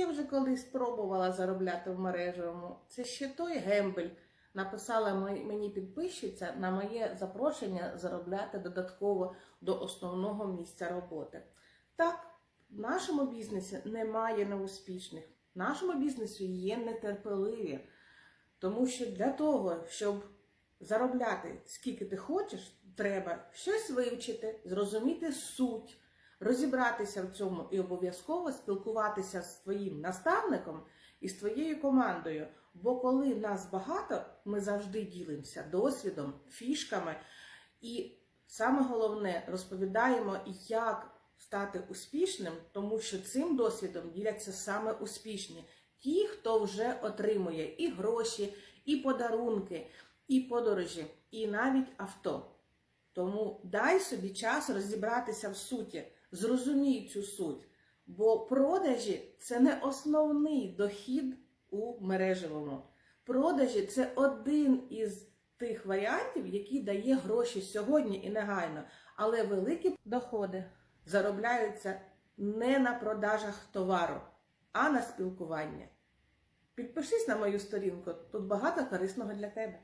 я вже колись спробувала заробляти в мережевому. Це ще той гембель. Написала мені підписчиця на моє запрошення заробляти додатково до основного місця роботи. Так, в нашому бізнесі немає неуспішних. В нашому бізнесі є нетерпеливі. Тому що для того, щоб заробляти скільки ти хочеш, треба щось вивчити, зрозуміти суть, розібратися в цьому і обов'язково спілкуватися з твоїм наставником і з твоєю командою. Бо коли нас багато, ми завжди ділимося досвідом, фішками і саме головне розповідаємо, як стати успішним, тому що цим досвідом діляться саме успішні. Ті, хто вже отримує і гроші, і подарунки, і подорожі, і навіть авто. Тому дай собі час розібратися в суті, зрозумій цю суть. Бо продажі це не основний дохід у мережевому. Продажі це один із тих варіантів, який дає гроші сьогодні і негайно. Але великі доходи заробляються не на продажах товару, а на спілкуванні. Підпишись на мою сторінку, тут багато корисного для тебе.